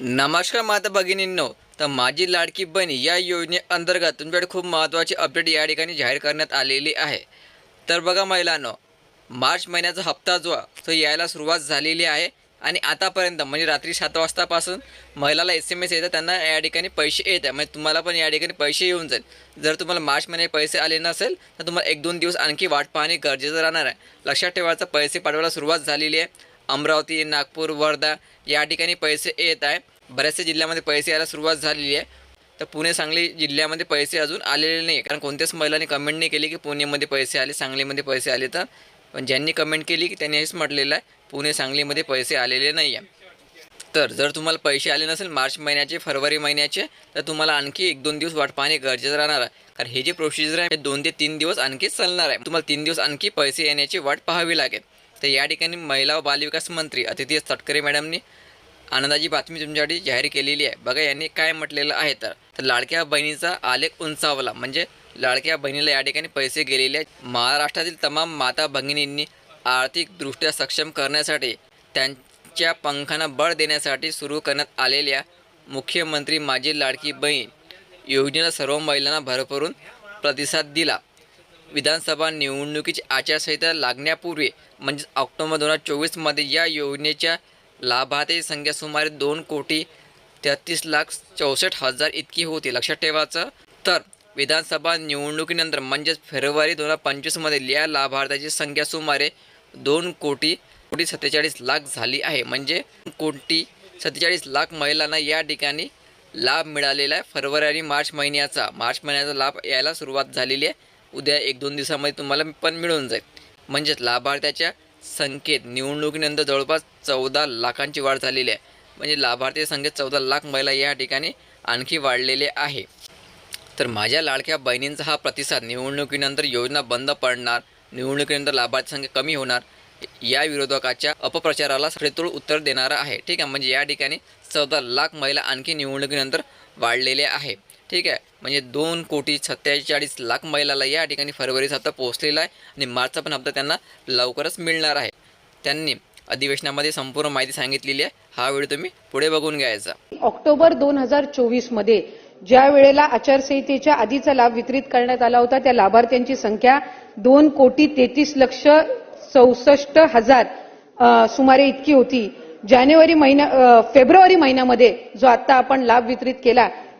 नमस्कार माता भगिनींनो. तर माझी लाडकी बहीण या योजनेअंतर्गत तुमच्याकडे खूप महत्त्वाची अपडेट या ठिकाणी जाहीर करण्यात आलेली आहे. तर बघा महिलांनो मार्च महिन्याचा हप्ता जो तो यायला सुरुवात झालेली आहे. आणि आतापर्यंत म्हणजे रात्री सात वाजतापासून महिलाला एस एम एस येतात त्यांना या ठिकाणी पैसे येत आहे म्हणजे तुम्हाला पण या ठिकाणी पैसे येऊन जाईल. जर तुम्हाला मार्च महिन्यात पैसे आले नसेल तर तुम्हाला एक दोन दिवस आणखी वाट पाहणे गरजेचं राहणार आहे. लक्षात ठेवायचं पैसे पाठवायला सुरुवात झालेली आहे. अमरावती नागपूर वर्धा या ठिकाणी पैसे येत आहे. बऱ्याचशा जिल्ह्यामध्ये पैसे यायला सुरुवात झालेली आहे. तर पुणे सांगली जिल्ह्यामध्ये पैसे अजून आलेले नाही कारण कोणत्याच महिलांनी कमेंट नाही केली की पुणेमध्ये पैसे आले सांगलीमध्ये पैसे आले तर. पण ज्यांनी कमेंट केली की त्यांनी हेच म्हटलेलं आहे पुणे सांगलीमध्ये पैसे आलेले नाही आहे तर जर तुम्हाला पैसे आले नसेल मार्च महिन्याचे फरवरी महिन्याचे तर तुम्हाला आणखी एक दोन दिवस वाट पाहणे गरजेचं राहणार आहे. कारण हे जे प्रोसिजर आहे हे दोन ते तीन दिवस आणखी चालणार आहे. तुम्हाला तीन दिवस आणखी पैसे येण्याची वाट पाहावी लागेल. तर या ठिकाणी महिला व बालविकास मंत्री अतिथी तटकरे मॅडमनी आनंदाची बातमी तुमच्यासाठी जाहीर केलेली आहे. बघा यांनी काय म्हटलेलं आहे तर तर लाडक्या बहिणीचा आलेख उंचावला. म्हणजे लाडक्या बहिणीला या ठिकाणी पैसे गेलेले आहेत. महाराष्ट्रातील तमाम माता भगिनींनी आर्थिकदृष्ट्या सक्षम करण्यासाठी त्यांच्या पंखांना बळ देण्यासाठी सुरू करण्यात आलेल्या मुख्यमंत्री माझी लाडकी बहीण योजनेला सर्व महिलांना भरभरून प्रतिसाद दिला. विधानसभा निवडणुकीची आचारसंहिता लागण्यापूर्वी म्हणजेच ऑक्टोबर दोन हजार चोवीसमध्ये या योजनेच्या लाभार्थी संख्या सुमारे दोन कोटी तेहतीस लाख चौसष्ट हजार इतकी होती. लक्षात ठेवायचं तर विधानसभा निवडणुकीनंतर म्हणजेच फेब्रुवारी दोन हजार पंचवीसमध्ये या लाभार्थ्याची संख्या सुमारे दोन कोटी कोटी सत्तेचाळीस लाख झाली आहे. म्हणजे कोटी सत्तेचाळीस लाख महिलांना या ठिकाणी लाभ मिळालेला आहे. फेब्रुवारी आणि मार्च महिन्याचा मार्च महिन्याचा लाभ यायला सुरुवात झालेली आहे. उद्या एक दोन दिवसामध्ये तुम्हाला पण मिळून जाईल. म्हणजेच लाभार्थ्याच्या संख्येत निवडणुकीनंतर जवळपास चौदा लाखांची वाढ झालेली आहे. म्हणजे लाभार्थी संख्येत चौदा लाख महिला या ठिकाणी आणखी वाढलेले आहे. तर माझ्या लाडक्या बहिणींचा हा प्रतिसाद निवडणुकीनंतर योजना बंद पडणार निवडणुकीनंतर लाभार्थी संख्या कमी होणार या विरोधकाच्या अपप्रचाराला सडेतोड उत्तर देणारा आहे. ठीक आहे म्हणजे या ठिकाणी चौदा लाख महिला आणखी निवडणुकीनंतर वाढलेल्या आहे. ठीक आहे. म्हणजे दोन कोटी सत्तेचाळीस लाख महिलाला या ठिकाणी फरवरीचा हप्ता पोहोचलेला आहे आणि मार्चचा पण हप्ता त्यांना लवकरच मिळणार आहे. त्यांनी अधिवेशनामध्ये संपूर्ण माहिती सांगितलेली आहे. हा वेळ तुम्ही पुढे बघून घ्यायचा. ऑक्टोबर दोन हजार चोवीसमध्ये ज्या वेळेला आचारसंहितेच्या आधीचा लाभ वितरित करण्यात आला होता त्या लाभार्थ्यांची संख्या दोन कोटी तेहतीस लक्ष चौसष्ट हजार सुमारे इतकी होती. जानेवारी महिना फेब्रुवारी महिन्यामध्ये जो आता आपण लाभ वितरित केला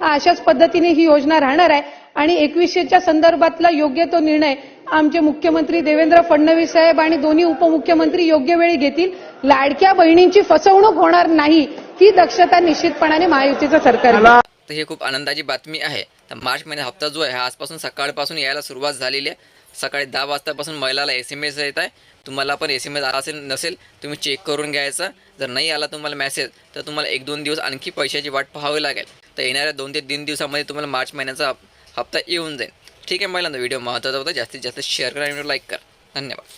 अशाच पद्धतीने ही योजना राहणार आहे. आणि एकवीसशेच्या संदर्भातला योग्य तो निर्णय आमचे मुख्यमंत्री देवेंद्र फडणवीस साहेब आणि दोन्ही उपमुख्यमंत्री योग्य वेळी घेतील. लाडक्या बहिणींची फसवणूक होणार नाही ही दक्षता निश्चितपणाने महायुतीचं सरकार तर ही खूप आनंदाची बातमी आहे. तर मार्च महिन्यात हप्ता जो आहे हा आजपासून सकाळपासून यायला सुरुवात झालेली आहे. सकाळी दहा वाजतापासून महिलाला एस एम एस येत आहे. तुम्हाला पण एस एम एस आला असेल नसेल तुम्ही चेक करून घ्यायचा. जर नाही आला तुम्हाला मेसेज तर तुम्हाला एक दोन दिवस आणखी पैशाची वाट पाहावी लागेल. तर येणाऱ्या दोन ते तीन दिवसामध्ये तुम्हाला मार्च महिन्याचा हप्ता येऊन जाईल. ठीक आहे महिलांना व्हिडिओ महत्त्वाचा होता. जास्तीत जास्त शेअर करा आणि लाईक करा. धन्यवाद.